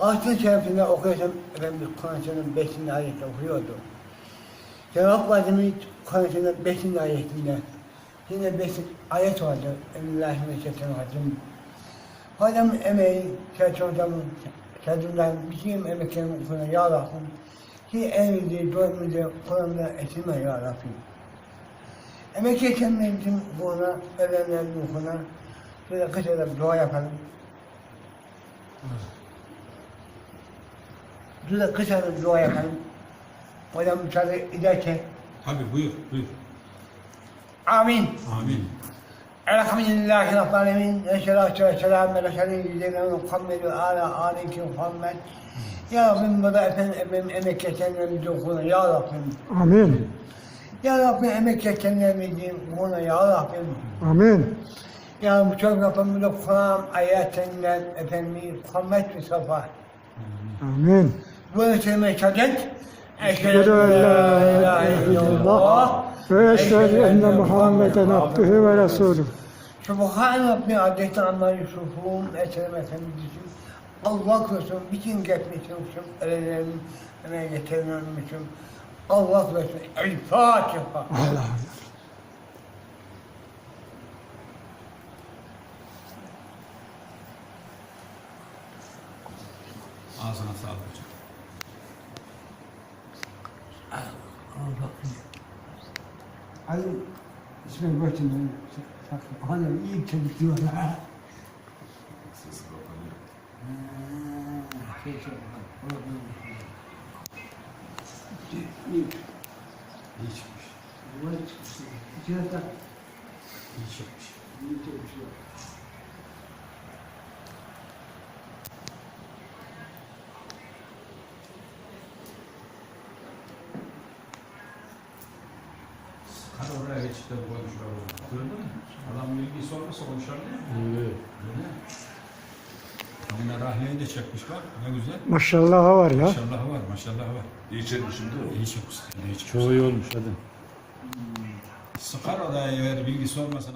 Altın şerefinde okuyorsam efendim Kur'an-ı beşinci ayette okuyordu. Cevap vadimi Kur'an-ı beşinci ayetinde. Yine beşinci ayet vardı. Emmillahirrahmanirrahim. Hocam emeği, Selçuk hocamın, Selçuk'tan bizim emeklerimi okuna ya Rabbim. Ki evimizi, dönümüzü Kur'an'da esilme ya Rabbim. Emek geçenlerimizin uğruna, ölenlerin uğruna, şöyle kısaca dua yapalım. Şöyle kısa bir dua yapalım. Hocam müsaade ederse. Tabii buyur, buyur. Amin. Amin. Elhamdülillahi Rabbil Alemin. Esselatu vesselamu ala seyyidina Muhammed ve ala aleyhi Muhammed. Ya Rabbim bu da efendim, efendim emek geçenlerimizi okuna ya Rabbim. Amin. Ya Rabbim emek geçenlerimizi okuna ya Rabbim. Amin. Ya çok Rabbim bu Kur'an ayetinden efendim Muhammed Mustafa. Amin. Şehadet. Eşhedü en la ilahe illallah ve eşhedü enne Muhammeden abdühü ve resulü. Subhan Rabbi adeti amma yusufun Ekrem Efendimiz'in Allah korusun bütün geçmişim, ölelerim, emeğe getirenmişim. Allah korusun. El Fatiha. Allah. Ağzına sağlık hocam. 아유 지금 뭐지 하는 이 책이 되어라 이십시. 이십시. 이십시. 이십시. Hadi oraya geçip de konuşalım. Gördün mü? Adam bilgisi olmasa konuşabilir mi? Evet. Öyle. Yine rahleyi de çekmiş bak. Ne güzel. Maşallah var ya. Maşallah var, maşallah var. İyi çekmişim değil mi? İyi çıkmış. İyi çıkmış. Çok iyi olmuş hadi. Sıkar odaya eğer bilgisi olmasın.